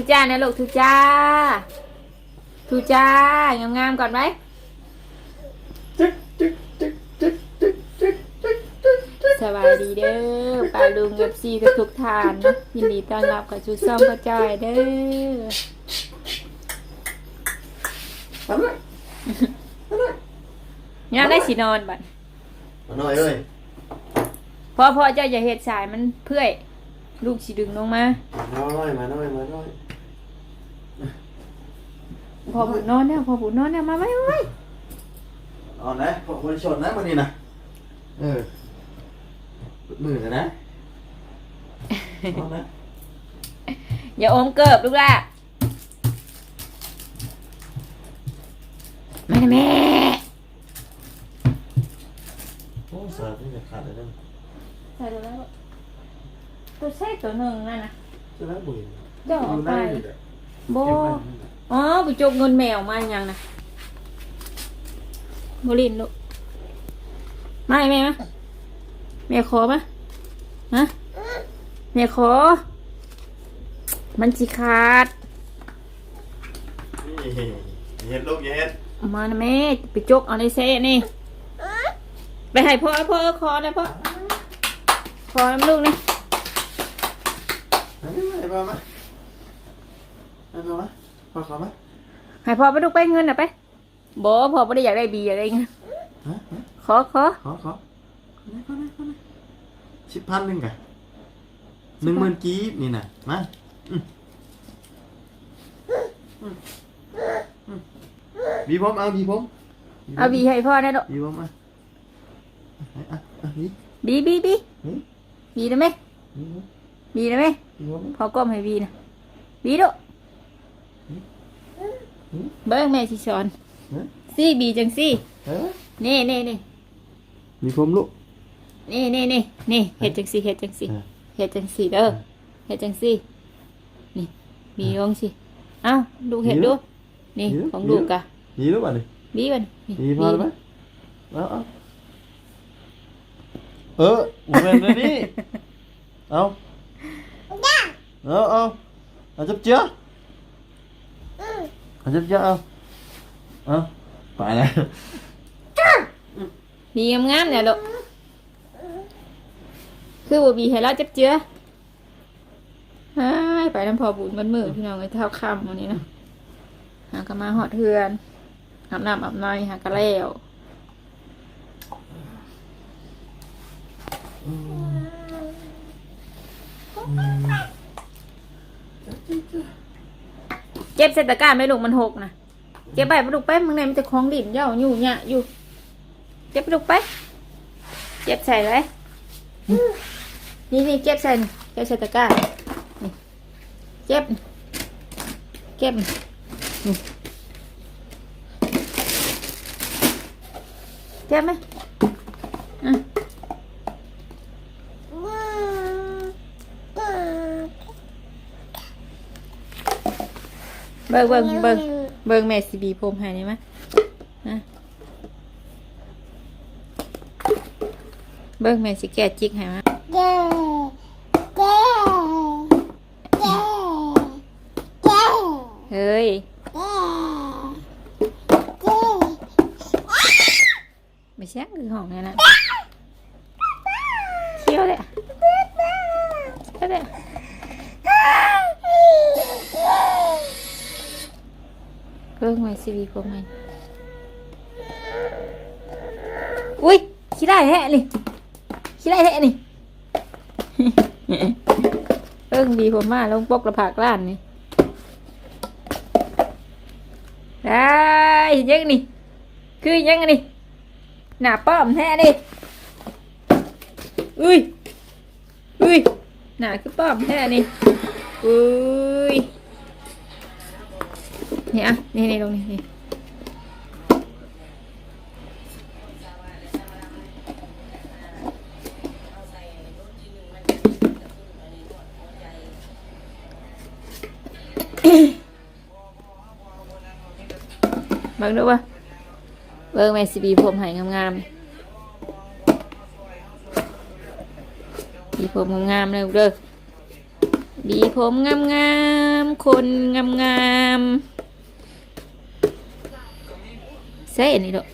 ทูจ้านะลูกทูจ้าทูจ้างามงามก่อนไหมสวัสดีเด้อปาลุงเอฟซีทุกทุกทานนะยินดีต้อนรับกับชูซ่อมกระจอยเด้อยังได้สีนอนบัดนอนเลยพอพอจะอย่าเห็ดสายมันเพื่อย ลูกสีดึงลงมาน้อยมาน้อยมาน้อย พอบุนอนเนี่ยพอบุนอนเนี่ยมาไว้ไว้เอานะขอบคุณชนนะวันนี้นะเออมือกันนะเอานะอย่าอมเกิบลูกละแม่นะแม่โอ้สาธุจะขาดเลยนะใส่ตัวแล้วตัวใส่ตัวหนึ่งนั่นนะจะได้บุญเจ้าเอาไปอยู่ได้โบเก็บไว้ อ๋อไปจกเงินแมวมาอย่างนะโบลินลูกไม่แม่มะแม่ขอมะฮะแม่ขอ มันสิขาดนี่เฮ็ดลูกอย่าเฮ็ดเอามานะแม่ไปจกเอาในเซ่นี่ ไปให้พ่อพ่อขอนะพ่อขอน้ำลูกนี่เอาไม่ไม่พอมาไม่ พอมาพอขอมาให้พ่อไปดูไปเงินน่ะไปบอกพ่อไม่ได้อยากได้บีอยากได้เงินฮะฮะขอขอขอขอขอขอขอสิบพันหนึ่งกะหนึ่งหมื่นกีบนี่น่ะมาอืมอืมอืมบีผมเอาบีผมเอาบีให้พ่อได้ลูกบีผมอะอะอะอะบีบีบีบีหืมบีนะแม่บีผมบีนะแม่บีผมพ่อก้มให้บีนะบีลูก เบิ้งแม่สิสอนฮะซี่บีจังซี่เออนี่นี่นี่บีผมลูกนี่นี่นี่นี่เฮ็ดจังซี่เฮ็ดจังซี่เออเฮ็ดจังซี่เด้อเฮ็ดจังซี่นี่บีลงสิเอ้าดูเฮ็ดดูนี่ของลูกกะบีลูกอะดิบีมันนี่บีพอแล้วไหมเอาเอาเออผมเป็นเลยนี่เอาเอาเอาเอาจับเจ้า เอาจับเจ้าเอาเอาไปแล้วบีงามๆเนี่ยลูกคือบ่บีให้เราจับเจือเฮ้ยไปน้ำพอบุญมันมือพี่น้องไอ้เท่าค่ำวันนี้นะหากนมาหอดเทือนอาบน้ำอาบน้อยหากนแล้วเก็บเศษตะกร้าไม่ลูกมันหกนะเก็บไปไปลูกไปมึงในมันจะคล้องดินเย่าอยู่เนี่ยอยู่เก็บปลูกไปเก็บใส่เลยนี่นี่เก็บใส่เก็บใส่ตะกร้านี่เก็บเก็บเก็บไหมอะ เบิ่งเบิ่งเบิ่งเบิ่งแม่สีบีผมให้ได้ไหมอะเบิ่งแม่สิแก้จิกให้ไหมเฮ้ยไม่ใช่คือของนั่นนะเที่ยวเลยอะเที่ยวเลย เพิ่งมาซีวีผมมันอุ้ยขี้ได้แฮะนี่ขี้ได้แฮะนี่เพิ่งบีผมมาลงปกระผากล้านนี่ได้ยังนี่คือยังนี่หน้าป้อมแท้นี่อุ้ยอุ้ยหน้าคือป้อมแท้นี่อุ้ย นี่อะ นี่นี่ตรงนี้นี่เบิ่งดูว่าเบิ่งแม่สิบีผมให้งามๆบีผมงามๆเลยเด้อดีผมงามงามๆคนงามงามๆ ใส่อันนี้ดอก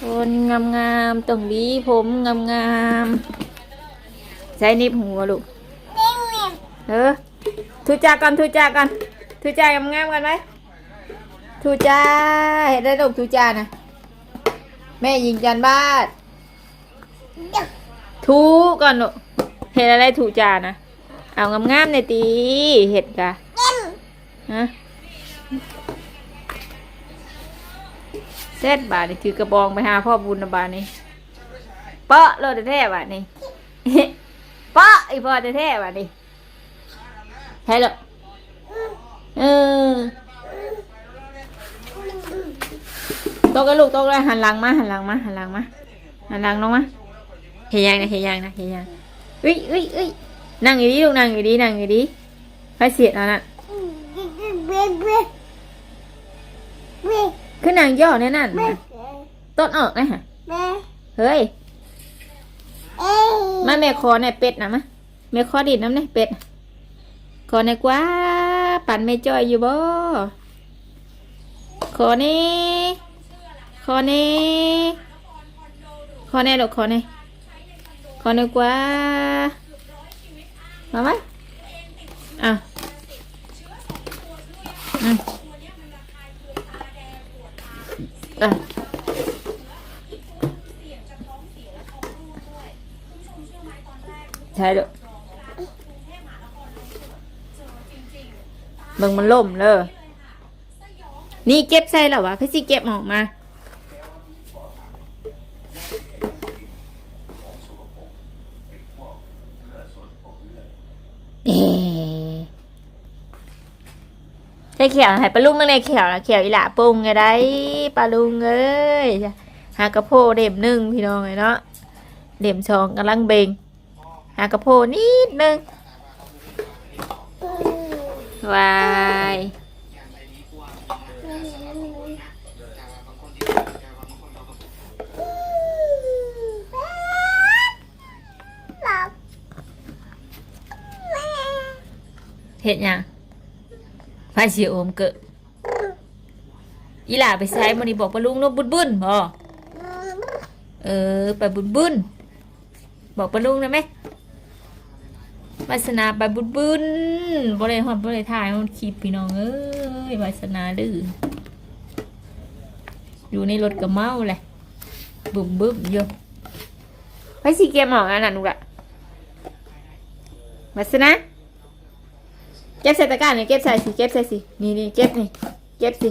คนงามงามๆต้องดีผมงามงามๆใส่นิบหัวลูกเออทุจาก่อนทุจาก่อนทุจากงามๆกันไหมทุจาเห็นได้ลูกทุจานะแม่ยิงจันบ้านถูก่อนลูกเห็ดอะไรถูจานะเอางามๆในอยตีเห็ดกะ ฮะเซตบาทนี่ถือกระบองไปหาพ่อบุญนะบาทนี่เปาะโลดแท้ๆบาทนี่เปาะไอพ่อแท้ๆบาทนี่ใช่หรอเออโตกันลูกโตกันหันหลังมาหันหลังมาหันหลังมาหันหลังลงมาเฮียยังนะเฮียยังนะเฮียยังเอ้ยเอ้ยเอ้ยนั่งอยู่ดีลูกนั่งอยู่ดีนั่งอยู่ดีไปเสียดเอาน่ะ คือนั่งย่อแน่นั่นน่ะต้นออกนะฮะเฮ้ยมาแม่คอในเป็ดนะมะแม่คอดิดน้ำในเป็ดน่ะคอในกว่าปั่นไม่จ้อยอยู่บ่คอนี่คอนี่คอนี่ลูกคอนี่ขอหนึ่งกว่ามาไหมอะ อะใช่เลูกมึงมันล่มเลยนี่เก็บใส่หรอววะพี่สิเก็บออกมา เอ๊ะใส่ เขียวให้ปลาลุงนั่งในเขียวนะเขียวอีหล่าปรุงไงได้ปลาลุงเอ้ยหากระโพเด็มหนึ่งพี่น้องไงเนาะเด็มสองกำลังเบงหากระโพนิดหนึงวายเห็ดยัง ไฟเสียโอมเกิดอีหล่าไปใช้มันนี่บอกปลาลุงนบุญบุญบ่เออไปบุญบุญบอกปลาลุงได้ไหมวาสนาไปบุญบุญบ่ได้ฮอดบ่ได้ถ่ายมันคลิปพี่น้องเอ้ยวาสนาดื้ออยู่ในรถกับเมาแหละบึ้มบึ้มอยู่ไปสิเกมหองอันนั้นลูละวาสนา เก็บใส่ตะกร้านี่เก็บใส่สิเก็บใส่สินี่นี่เก็บนี่เก็บสิ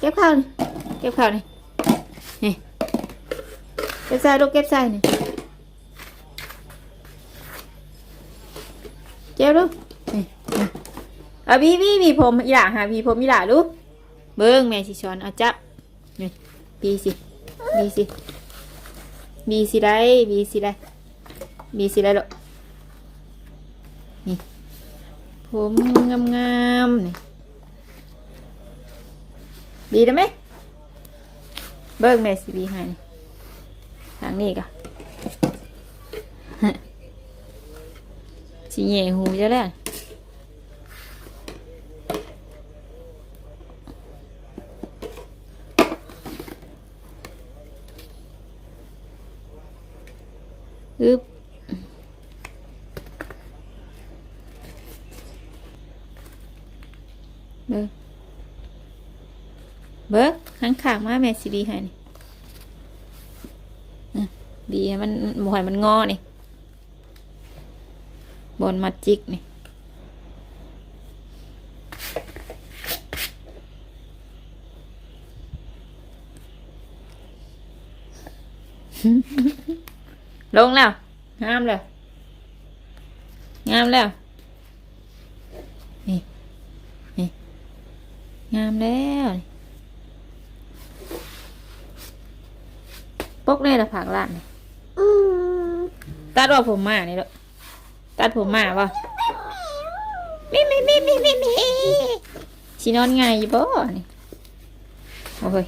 เก็บข้าวนี่เก็บข้าวนี่นี่เก็บใส่ลูกเก็บใส่นี่เก็บลูกนี่เอาบีบีบีผมอีหล่าหาบีผมอีหล่าลูกเบิ้งแม่สิช้อนเอาจับนี่บีสิบีสิบีสิได้บีสิได้บีสิได้ลูก ผมงามงามๆนี่ดีได้ไหมเบิ้งแม่สิบีให้ทางนี้กะสิเหย่หูจะแล้วอึ๊บ เบิ้งเบิ้งหันขาง มาแม่สิบีให้นี่อะบีมันบ่ให้มันงอนี่บนมาจิกนี่ลงแล้วงามแล้วงามแล้วนี่นี่งามแล้ว กเลยละผักละนี่ตัดว่าผมมานี่ลูกตัดผมมาป่ะมิมิมิมิมิมิชินอนไงอยู่บ่นี่โอ้ย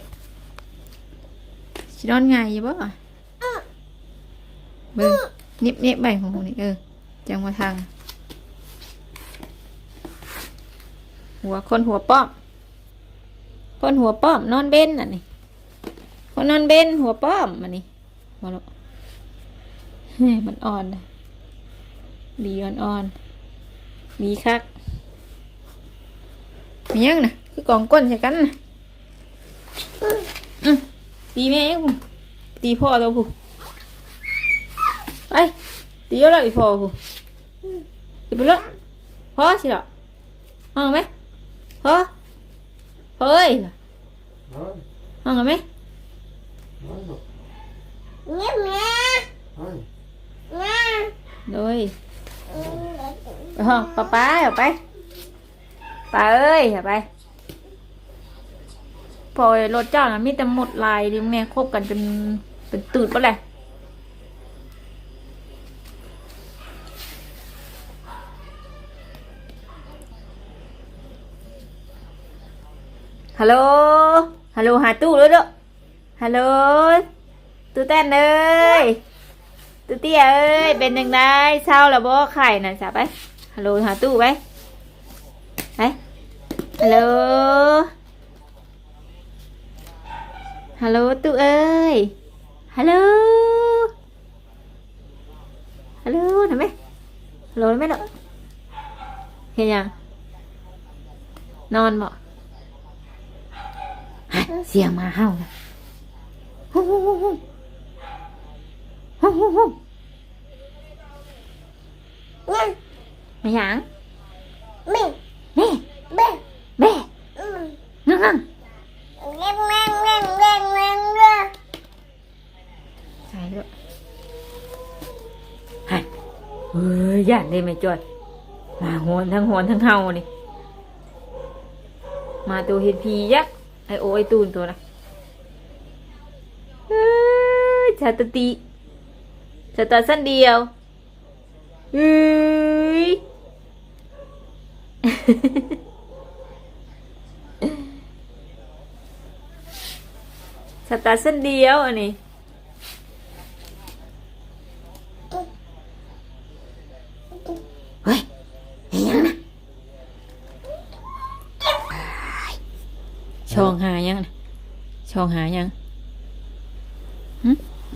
ชินอนไงอยู่บ่เบิ่งนิบนิบใบของมึงนี่เออจังมาทาง หัวคนหัวป้อม คนหัวป้อมนอนเบ้นอะนี่ คนนอนเบ้นหัวป้อมมันนี่มาลูกเฮ้ยมันอ่อนนะดีอ่อนอ่อนๆมีคักมียังนะคือกองก้นใช่กันนะอืมตีแม่เองพุ่นตีพ่อเราผู้ไปตีแล้วอีพ่อผู้ตีไปแล้วพ่อสิเหรอห้องไหมพ่อพ่อเอ้ยเฮ้ยห้องไหม เฮ้ยลูก nghe mẹ เฮ้ย nghe โดยไปห้องป้าป้าเอาไปป้าเอ้ยเอาไปพอยรถเจ้าน่ะมีแต่หมดลายดิแม่คบกันจนเป็นตื่นปะเลยฮัลโหลฮัลโหลหาตู้เลยเด้อ ฮัลโหลตู้แต้นเอ้ยตู้เตี้ยเอ้ยเป็นยังไงเศร้าแล้วบ่ไข่น่ะจ้ะไปฮัลโหลหาตู้ไปไปฮัลโหลฮัลโหลตู้เอ้ยฮัลโหลฮัลโหลเห็นไหมฮัลโหลเห็นไหมเนาะเห็นยังนอนบ่ฮะเสียงมาเห่านะ ฮู้ฮู้ฮู้ฮู้ฮู้ฮู้ฮู้ nghe ไม่หยัง mẹ แม่ bê แม่ ừ. นั่งนั่ง nghe nghe nghe nghe nghe nghe ใช่ด้วยฮะเฮ้ยย่านได้ไหมจอยมาหวนทั้งหวนทั้งเฮานี่มาตัวเห็นผียักษ์ไอโอไอตูนตัวนะ ชาตติชาตาสั้นเดียวเฮ้ยชาตาสั้นเดียวอันนี้เฮ้ยเห็นยังนะช่องหายังนะช่องหายัง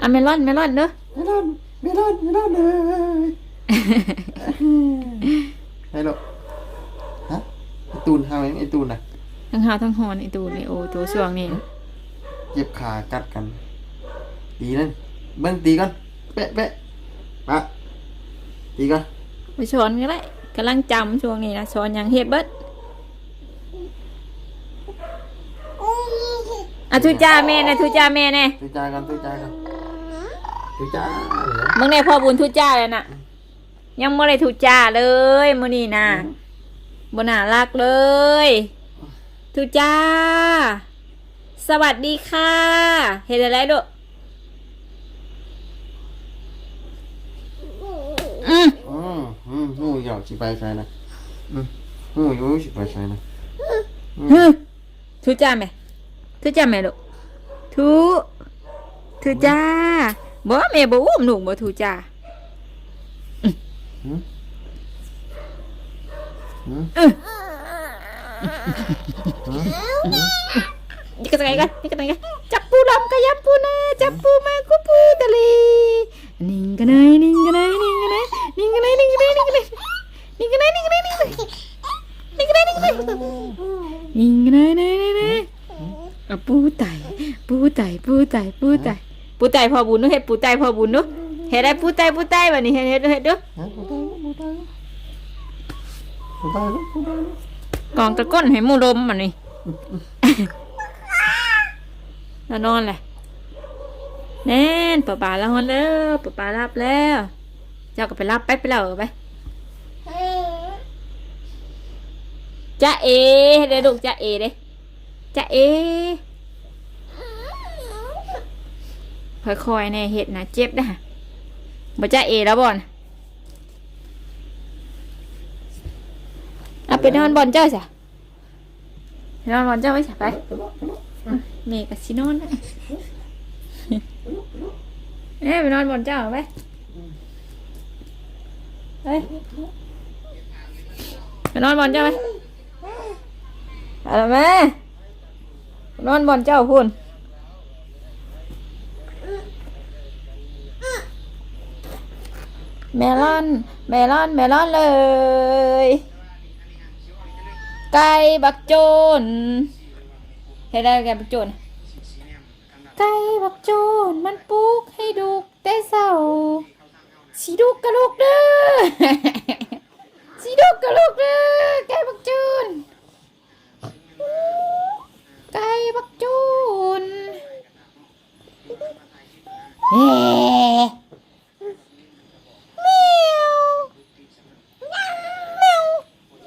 อะเมลอนเมลอนเด้อไม่รอดไม่รอดไม่รอดเลยให้ลูกฮะไอตูนทำไมไอตูนน่ะ ทั้งหาทั้งหอนไอตูนี่โอ้ตัวช่วงนี้เจ็บขากัดกัน ดีนั่นเบิ้งตีกันเป๊ะเป๊ะมาตีกันไปสอนก็ได้กำลังจำช่วงนี้นะสอนอย่างเฮ็ดเบิดอะทุจ้าแม่นะทุจ้าแม่แน่ตุยจากันตุยจากัน ตุยจาเหรอเมื่อไงพ่อบุญทุจ้าเลยน่ะ ยังไม่ได้ทุจ้าเลยมื้อนี้นะบน่ารักเลย ทุจ้า สวัสดีค่ะ เห็นอะไรดูอืมอืมอืมหูยาวสิไปใส่นะอืมหูยูสิไปใส่นะฮึทุจ้าไหมทุจ้าไหมลูกทุทุจ้า บ่แม่บ่อุ้มหนูบ่ทุจ้าอือืมนี่กันไงกันนี่กันไงกันจับปูลำกะยับปูนะจับปูมากุปูตะลีนิ่งกันไหนนิ่งกันไหนนิ่งกันไหนนิ่งกันไหนนิ่งกันไหนนิ่งกันไหนนิ่งกันไหนนิ่งกันไหนนิ่งกันไหนนิ่งกันไหนนิ่งกันไหนนิ่งกันไหนไหนไหนอะปูไตปูไตปูไตปูไต ปูไตพอบุญนุเฮ็ดปูไตพอบุญนุเฮ็ดได้ปูไตปูไตบัดนี้เฮ็ดเฮ็ดเฮ็ดเด้อปูไตปูไตปูไตกองตะก้นให้หมูลมบัดนี่แล้วนอนแหละแน่นปะป๋าล้วฮอนแล้วปะป๋าลับแล้ว เจ้าก็ไปรับไปไปแล้วไปจ้าเอเด้อลูกจ้าเอเด้จ้าเอ ค่อยๆแน่เห็ดนะเจ็บนะบ่จ้าเอแล้วบ่อนเอาไปนอนบอลเจ้าสิไปนอนบอลเจ้าไว้สิไปเมย์กับซินอนนะเอ้ยไปนอนบอลเจ้าไปเฮ้ยไปนอนบอลเจ้าไปอะไรแม่ไปนอนบอลเจ้าพุ่น เมลอน เมลอน เมลอนเลย ไก่บักโจนเห็นได้ไก่บักโจนไก่บักโจนมันปลุกให้ดุกแต่เศร้าสีดุกกระลูกเด้อสีดุกกระลูกเด้อไก่บักโจนไก่บักโจนเฮ้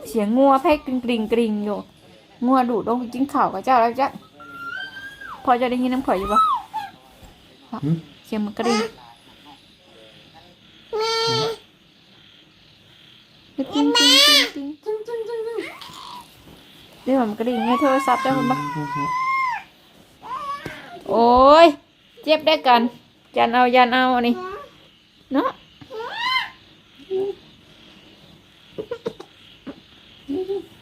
เสีย งงัวแพกกริงกริงกริงอยู่งัวดูดลงไปกินข้าวกับเจ้าแล้วจ้ะพอจะได้ยินน้ำข่อยอยู่ปะหืมเสียงมันกริงกริงกริงกริงกริงกริงกริงกริงกริงเดี๋ยวมันกริงไงโทรศัพท์ได้คนปะโอ้ยเจ็บได้กัน ยันเอายันเอาอันนี่เนาะ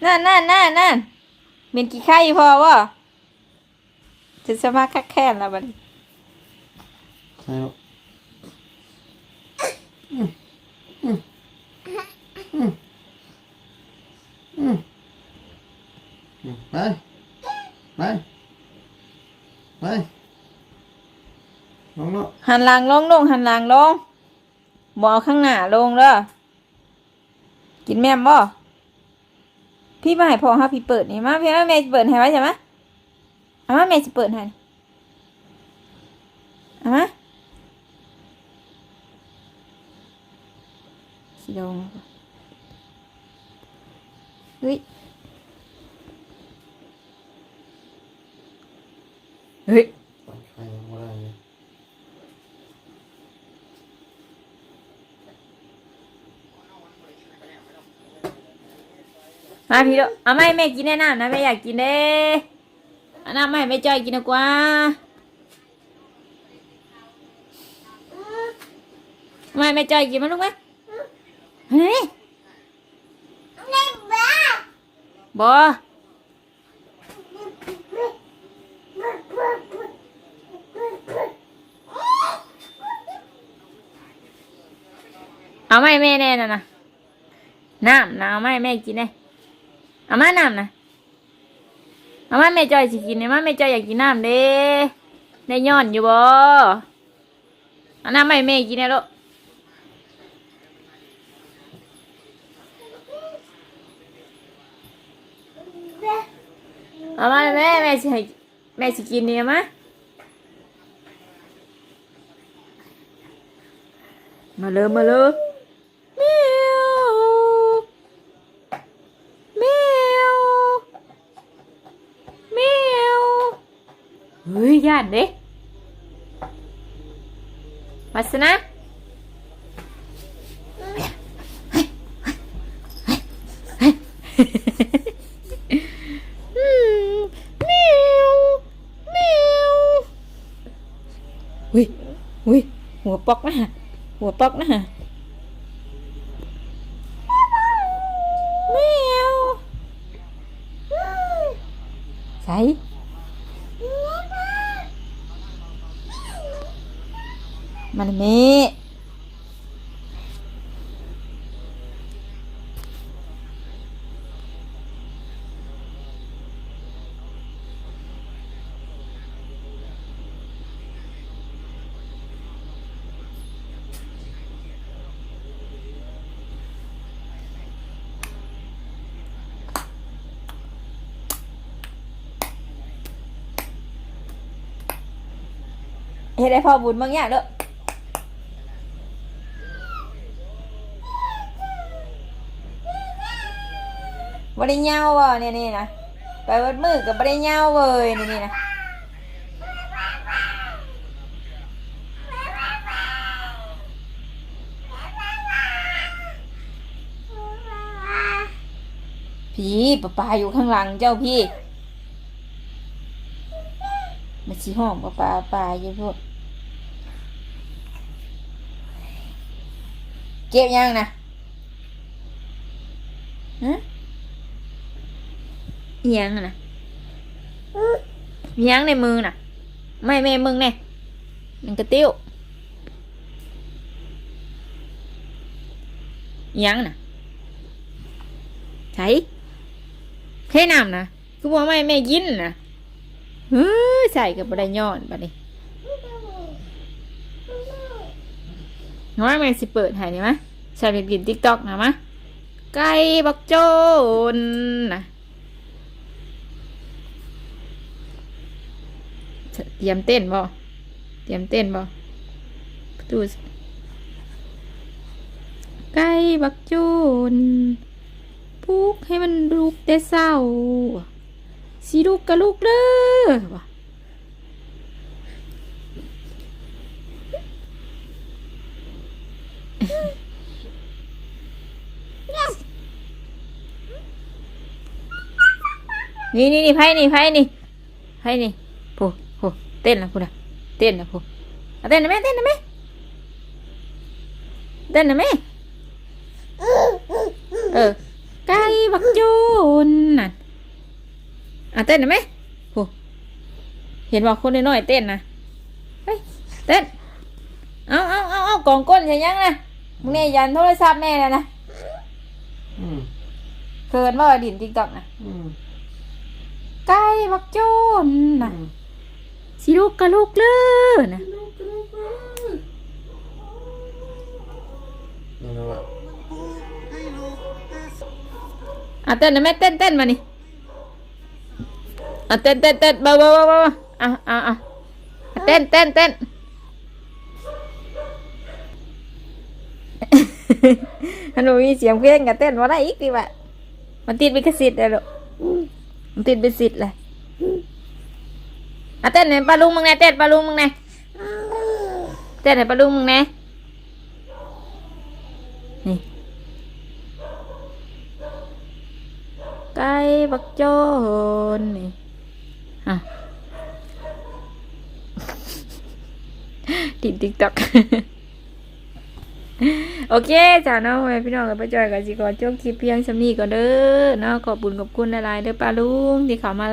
นั่นนั่นนั่นนั่นเป็นกี่ไข่พอวะจะสมาคักแค้นแล้วบัดนี้ใช่ลูกอืมอืมไปไปไปลงเนาะหันหลังลงลงหันหลังลงบเอาข้างหน้าลงเด้อกินแม่มบ่ พี่มาให้พ่อฮะพี่เปิดนี่มาพี่ว่าแม่จะเปิดให้ไว้ใช่ไหมเอามาแม่จะเปิดให้เอามาสิลงเฮ้ยเฮ้ย ใครยังไม่ได้เลย มาพี่เด้อเอาไม่แม่กินแน่น้ำนะแม่อยากกินเด้อน้ำไม่แม่จอยกินดีกว่าไม่แม่จอยกินมั้ยลูกไหมเฮ้ยเล่นบ้าบอเอาไม่แม่แน่น่ะนะน้ำนะเอาไม่แม่กินแน่ เอามาน้ำนะเอามาแม่จอยสิกินเนี่ยมาแม่จอยอยากกินน้ำเด้ได้ย้อนอยู่บ่เอาน้ำไม่แม่กินแน่ลูกเอามาแม่แม่สิแม่สิกินเนี่ยมะมาเลยมาเลย హూయా అండి వస్తున్నా ui ui mùa bóc nó hả? Mùa bóc nó hả? เฮ็ดได้พอบุญบางอย่างเด้อบ่ได้เงาบ่เนี่ยนี่นะไปวัดมือกับบ่ได้เงาเว้ยนี่นี่นะพี่ป้าปาอยู่ข้างหลังเจ้าพี่มาชี้ห้องป้าปาปาอยู่พวก เก็บยังนะฮะยังนะยังในมือน่ะไม่แม่มึงเนี่ยมันกระติ้วยังน่ะใช่เท่น้ำนะคือว่าไม่แม่ยินนะเฮ้ยใส่กับบไดย้อนบัดนี้ น้อยแม่สิเปิดให้นี่มะใส่ไปกินติ๊กต็อกนะมะไก่บักโจนนะเตรียมเต้นบ่เตรียมเต้นบ่ประตูไก่บักโจนปลุกให้มันลุกแต่เศร้าสิลูกกะลูกเด้อว่ะ นี่นี่นี่ไพ่นี่ไพ่นี่ไพ่นี่โผโผเต้นละพูดอะเต้นละพูเอาเต้นนะแม่เต้นนะแม่เต้นนะแม่เออไก่บักโจนน่ะอะเต้นนะแม่โผเห็นว่าคนน้อยๆเต้นนะเฮ้ยเต้นเอาเอาเอาเอากองก้นใช่ยังนะมึงเนี่ยยันโทรศัพท์แม่เลยนะอืมเคินว่าดินติ๊กต็อกนะอืม ไก่บักโจนน่ะสิลูกกะลูกเลยนะนี่นะวะอะเต้นนะแม่เต้นเต้นมานี่อะเต้นเต้นเต้นเบาเบาเบาเบาอะอะอะเต้นเต้นเต้นฮันหนูมีเสียงเพลงกับเต้นว่าได้อีกดีวะมันติดวิกสิทธิ์เลยลูก มันติดวิกสิทธิ์เลยอะเต้นไหนปลาลุงมึงไงเต้นปลาลุงมึงไงเต้นไหนปลาลุงมึงไงนี่ไก่บักโจนนี่อะติดติ๊กต็อก โอเคจ้าเนาะพ่อแม่พี่น้องกับป้าจอยกับสิกอจบคลิปเพียงสำนีก่อนเด้อเนาะขอบุญขอบคุณหลายๆเด้อป้าลุงที่เขามา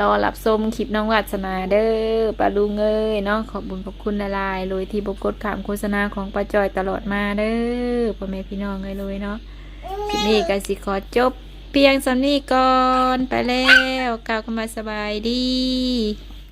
รอรับชมคลิปน้องวัสนาเด้อป้าลุงเอ้ยเนาะขอบคุญขอบคุณหลายๆเลยที่บกดขามโฆษณาของป้าจอยตลอดมาเด้อพ่อแม่พี่น้องเอ้ยเลยเนาะคลิปนี้ก็สิขอจบเพียงสำนี้ก่อนไปแล้วกล่าวกันมาสบายดี